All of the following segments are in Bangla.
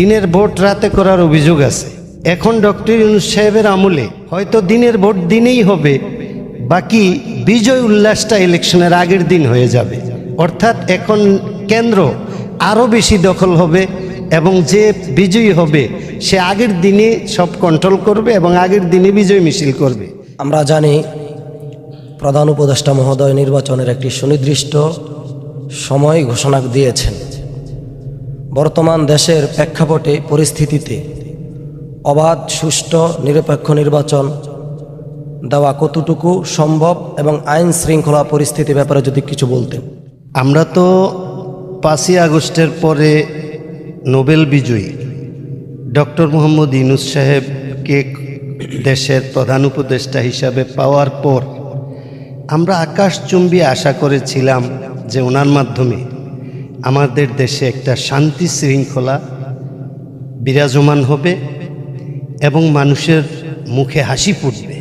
দিনের ভোট রাতে করার অভিযোগ আছে। এখন ডক্টর ইউনুস সাহেবের আমলে হয়তো দিনের ভোট দিনেই হবে, বাকি বিজয় উল্লাসটা ইলেকশনের আগের দিন হয়ে যাবে। অর্থাৎ এখন কেন্দ্র আরও বেশি দখল হবে এবং যে বিজয়ী হবে, সে আগের দিনে সব কন্ট্রোল করবে এবং আগের দিনে বিজয় মিছিল করবে। আমরা জানি প্রধান উপদেষ্টা মহোদয় নির্বাচনের একটি সুনির্দিষ্ট সময় ঘোষণা দিয়েছেন। বর্তমান দেশের প্রেক্ষাপটে পরিস্থিতিতে অবাধ, সুষ্ঠু, নিরপেক্ষ নির্বাচন দেওয়া কতটুকু সম্ভব এবং আইন শৃঙ্খলা পরিস্থিতি ব্যাপারে যদি কিছু বলতেন। আমরা তো পাঁচই আগস্টের পরে নোবেল বিজয়ী ডক্টর মোহাম্মদ ইনুস সাহেবকে দেশের প্রধান উপদেষ্টা হিসাবে পাওয়ার পর আমরা আকাশচুম্বী আশা করেছিলাম যে ওনার মাধ্যমে আমাদের দেশে একটা শান্তি শৃঙ্খলা বিরাজমান হবে এবং মানুষের মুখে হাসি ফুটবে।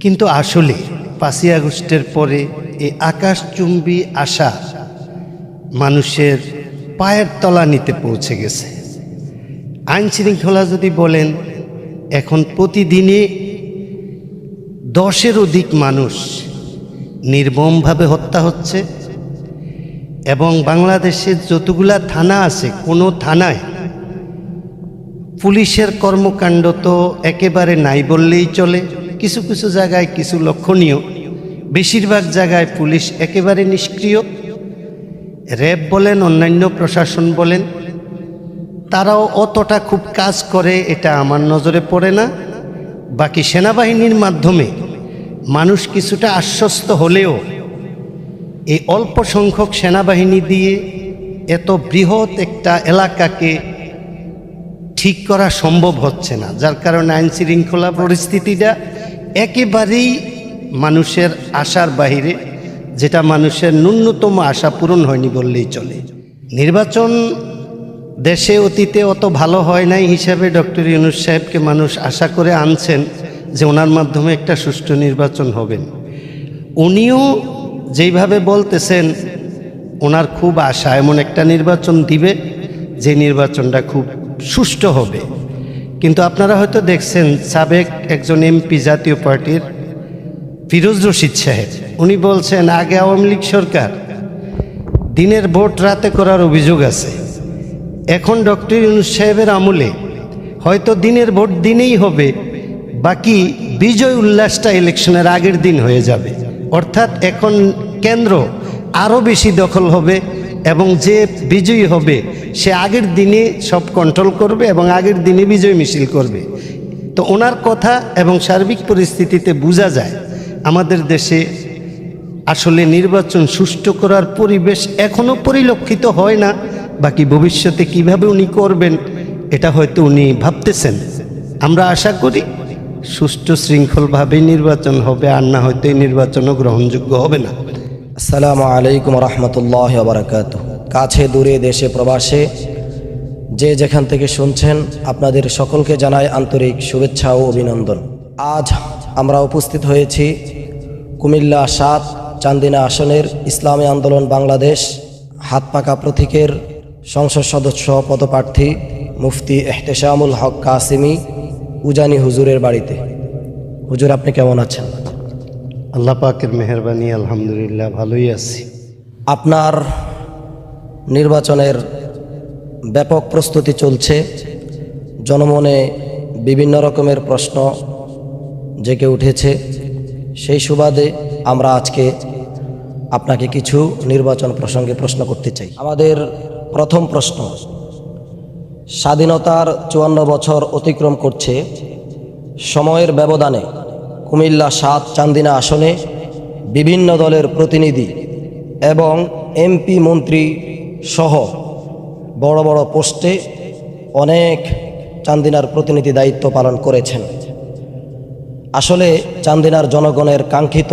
কিন্তু আসলে পাঁচই আগস্টের পরে এই আকাশচুম্বী আশা মানুষের পায়ের তলা নিতে পৌঁছে গেছে। আইন শৃঙ্খলা যদি বলেন, এখন প্রতিদিনে দশের অধিক মানুষ নির্মমভাবে হত্যা হচ্ছে। এবং বাংলাদেশের যতগুলা থানা আছে, কোনো থানায় পুলিশের কর্মকাণ্ড তো একেবারে নাই বললেই চলে। কিছু কিছু জায়গায় কিছু লক্ষণীয়। বেশিরভাগ জায়গায় পুলিশ একেবারে নিষ্ক্রিয়। র্যাব বলেন, অন্যান্য প্রশাসন বলেন, তারাও অতটা খুব কাজ করে এটা আমার নজরে পড়ে না। বাকি সেনাবাহিনীর মাধ্যমে মানুষ কিছুটা আশ্বস্ত হলেও এই অল্প সংখ্যক সেনাবাহিনী দিয়ে এত বৃহৎ একটা এলাকাকে ঠিক করা সম্ভব হচ্ছে না, যার কারণে আইন শৃঙ্খলা পরিস্থিতিটা একেবারেই মানুষের আশার বাহিরে, যেটা মানুষের ন্যূনতম আশা পূরণ হয়নি বললেই চলে। নির্বাচন দেশে অতীতে অত ভালো হয় নাই হিসাবে ডক্টর ইউনুস সাহেবকে মানুষ আশা করে আনছেন যে ওনার মাধ্যমে একটা সুষ্ঠু নির্বাচন হবেন উনিও যেইভাবে বলতেছেন, ওনার খুব আশা, এমন একটা নির্বাচন দিবে, যে নির্বাচনটা খুব সুষ্ঠু হবে। কিন্তু আপনারা হয়তো দেখছেন, সাবেক একজন এমপি জাতীয় পার্টির ফিরোজ রশিদ সাহেব, উনি বলছেন, আগে আওয়ামী লীগ সরকার, দিনের ভোট রাতে করার অভিযোগ আছে। এখন ডক্টর ইউনুস সাহেবের আমলে হয়তো দিনের ভোট দিনেই হবে, বাকি বিজয় উল্লাসটা ইলেকশনের আগের দিন হয়ে যাবে। অর্থাৎ এখন কেন্দ্র আরও বেশি দখল হবে এবং যে বিজয়ী হবে, সে আগের দিনে সব কন্ট্রোল করবে এবং আগের দিনে বিজয় মিছিল করবে। তো ওনার কথা এবং সার্বিক পরিস্থিতিতে বোঝা যায়, আমাদের দেশে আসলে নির্বাচন সুষ্ঠু করার পরিবেশ এখনও পরিলক্ষিত হয় না, বাকি ভবিষ্যতে কীভাবে উনি করবেন, এটা হয়তো উনি ভাবতেছেন। আমরা আশা করি সুষ্ঠু শৃঙ্খলভাবেই নির্বাচন হবে, আর না হয়তো এই নির্বাচনও গ্রহণযোগ্য হবে না। আসসালামু আলাইকুম রহমতুল্লাহ বারাকাত কাছে, দূরে, দেশে, প্রবাসে যে যেখান থেকে শুনছেন, আপনাদের সকলকে জানাই আন্তরিক শুভেচ্ছা ও অভিনন্দন। আজ আমরা উপস্থিত হয়েছি কুমিল্লা সাত চান্দিনা আসনের ইসলামী আন্দোলন বাংলাদেশ হাত পাকা প্রতীকের সংসদ সদস্য পদপ্রার্থী মুফতি এহতেশামুল হক কাসিমি উজানি হুজুরের বাড়িতে। হুজুর আপনি কেমন আছেন? আল্লাহ পাকের মেহরবানি আলহামদুলিল্লাহ ভালোই আছি। আপনার নির্বাচনের ব্যাপক প্রস্তুতি চলছে। জনমনে বিভিন্ন রকমের প্রশ্ন জেগে উঠেছে। সেই সুবাদে আমরা আজকে আপনাকে কিছু নির্বাচন প্রসঙ্গে প্রশ্ন করতে চাই। আমাদের প্রথম প্রশ্ন স্বাধীনতার চুয়ান্ন বছর অতিক্রম করছে। সময়ের ব্যবধানে কুমিল্লা সাত চান্দিনা আসনে বিভিন্ন দলের প্রতিনিধি এবং এমপি মন্ত্রী সহ বড় বড় পোস্টে অনেক চান্দিনার প্রতিনিধি দায়িত্ব পালন করেছেন। আসলে চান্দিনার জনগণের কাঙ্ক্ষিত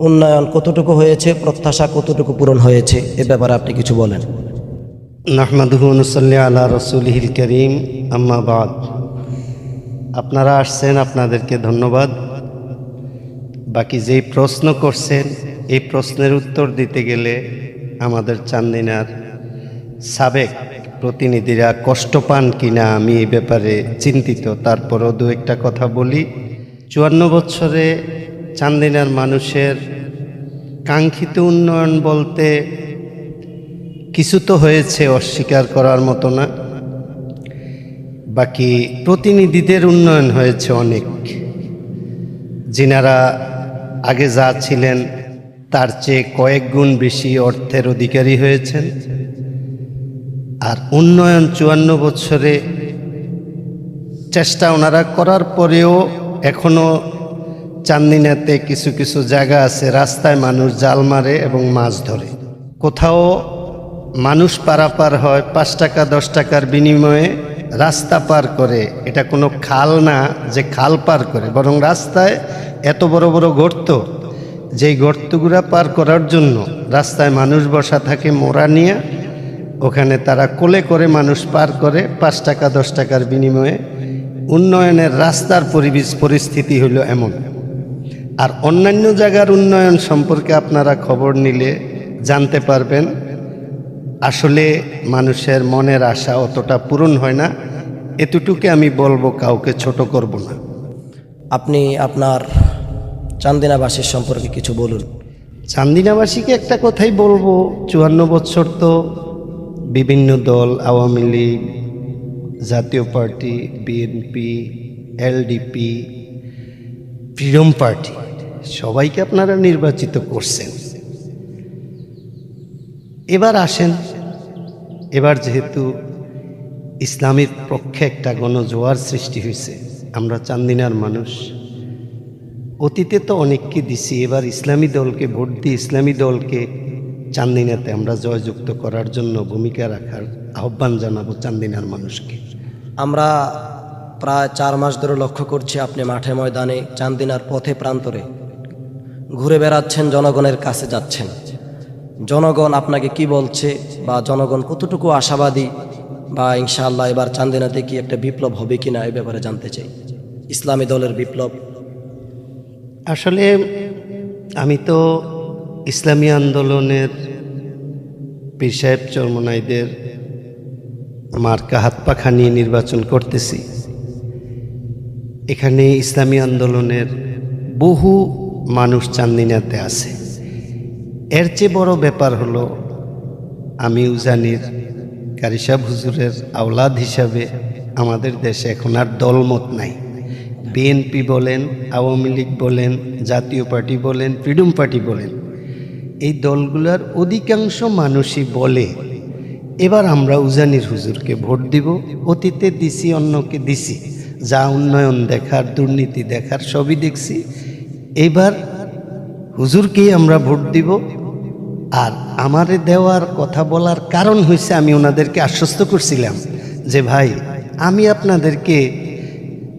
উন্নয়ন কতটুকু হয়েছে, প্রত্যাশা কতটুকু পূরণ হয়েছে, এ ব্যাপারে আপনি কিছু বলেন। নাহমাদুহনসল্লি আল্লাহ রসুলহিল করিম আম্মাবাদ আপনারা আসছেন, আপনাদেরকে ধন্যবাদ। বাকি যেই প্রশ্ন করছেন, এই প্রশ্নের উত্তর দিতে গেলে আমাদের চান্দিনার সাবেক প্রতিনিধিরা কষ্ট পান কিনা আমি এই ব্যাপারে চিন্তিত। তারপরও দু একটা কথা বলি। চুয়ান্ন বছরে চান্দিনার মানুষের কাঙ্ক্ষিত উন্নয়ন বলতে কিছু তো হয়েছে অস্বীকার করার মতো না। বাকি প্রতিনিধিদের উন্নয়ন হয়েছে অনেক। যিনারা আগে যা ছিলেন, তার চেয়ে কয়েক গুণ বেশি অর্থের অধিকারী হয়েছেন। আর উন্নয়ন চুয়ান্ন বছরে চেষ্টা ওনারা করার পরেও এখনও চান্দিনাতে কিছু কিছু জায়গা আছে, রাস্তায় মানুষ জাল মারে এবং মাছ ধরে। কোথাও মানুষ পারাপার হয়, পাঁচ টাকা, দশ টাকার বিনিময়ে রাস্তা পার করে। এটা কোনো খাল না যে খাল পার করে, বরং রাস্তায় এত বড় বড় গর্ত। যেই গর্তগুলা পার করার জন্য রাস্তায় মানুষ বসা থাকে মোড়া নিয়ে, ওখানে তারা কোলে করে মানুষ পার করে, পাঁচ টাকা, দশ টাকার বিনিময়ে। উন্নয়নের রাস্তার পরিবেশ, পরিস্থিতি হলো এমন। আর অন্যান্য জায়গার উন্নয়ন সম্পর্কে আপনারা খবর নিলে জানতে পারবেন। আসলে মানুষের মনের আশা অতটা পূরণ হয় না। এতটুকু আমি বলব কাউকে ছোট করব না। আপনি আপনার চান্দিনাবাসীর সম্পর্কে কিছু বলুন। চান্দিনাবাসীকে একটা কথাই বলব চুয়ান্ন বছর তো বিভিন্ন দল Awami League Jatiya Party BNP LDP Freedom Party সবাইকে আপনারা নির্বাচিত করছেন। এবার আসেন। এবার যেহেতু ইসলামের পক্ষে একটা গণজোয়ার সৃষ্টি হয়েছে, আমরা চান্দিনার মানুষ। অতীতে তো অনেককে দিছি, এবার ইসলামী দলকে ভোট দিয়ে ইসলামী দলকে চান্দিনাতে আমরা জয়যুক্ত করার জন্য ভূমিকা রাখার আহ্বান জানাব চান্দিনার মানুষকে। আমরা প্রায় চার মাস ধরে লক্ষ্য করছি আপনি মাঠে ময়দানে চান্দিনার পথে প্রান্তরে ঘুরে বেড়াচ্ছেন, জনগণের কাছে যাচ্ছেন। জনগণ আপনাকে কি বলছে বা জনগণ কতটুকু আশাবাদী বা ইনশাআল্লাহ এবার চান্দিনাতে কি একটা বিপ্লব হবে কিনা এ ব্যাপারে জানতে চাই। ইসলামী দলের বিপ্লব। আসলে আমি তো ইসলামী আন্দোলনের পীর সাহেব চরমনাইদের মার্কা হাত পাখা নিয়ে নির্বাচন করতেছি। এখানে ইসলামী আন্দোলনের বহু মানুষ চান্দিনাতে আছে। এর চেয়ে বড় ব্যাপার হলো, আমি উজানির কারিসাব হুজুরের আওলাদ হিসাবে আমাদের দেশে এখন আর দলমত নাই। বিএনপি বলেন, আওয়ামী লীগ বলেন, জাতীয় পার্টি বলেন ফ্রিডম পার্টি বলেন। এই দলগুলোর অধিকাংশ মানুষই বলে, এবার আমরা উজানির হুজুরকে ভোট দিব, অতীতে দিছি, অন্যকে দিছি। যা উন্নয়ন দেখার, দুর্নীতি দেখার, সবই দেখছি। এবার হুজুরকেই আমরা ভোট দিব। আর আমারে দেওয়ার কথা বলার কারণ হয়েছে আমি ওনাদেরকে আশ্বস্ত করছিলাম যে, ভাই, আমি আপনাদেরকে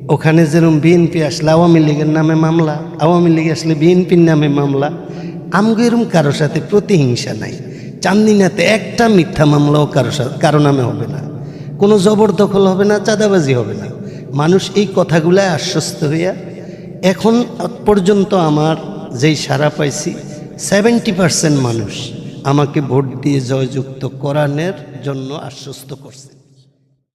ওখানে যেরকম বিএনপি আসলে আওয়ামী লীগের নামে মামলা, আওয়ামী লীগ আসলে বিএনপির নামে মামলা, আমগো এরম কারোর সাথে প্রতিহিংসা নাই। চান্দিনাতে একটা মিথ্যা মামলাও কারও সাথে কারও নামে হবে না। কোনো জবরদখল হবে না, চাঁদাবাজি হবে না। মানুষ এই কথাগুলায় আশ্বস্ত হইয়া এখন পর্যন্ত আমার যেই সারা পাইছি সেভেন্টি পার্সেন্ট মানুষ আমাকে ভোট দিয়ে জয়যুক্ত করানোর জন্য আশ্বস্ত করছে।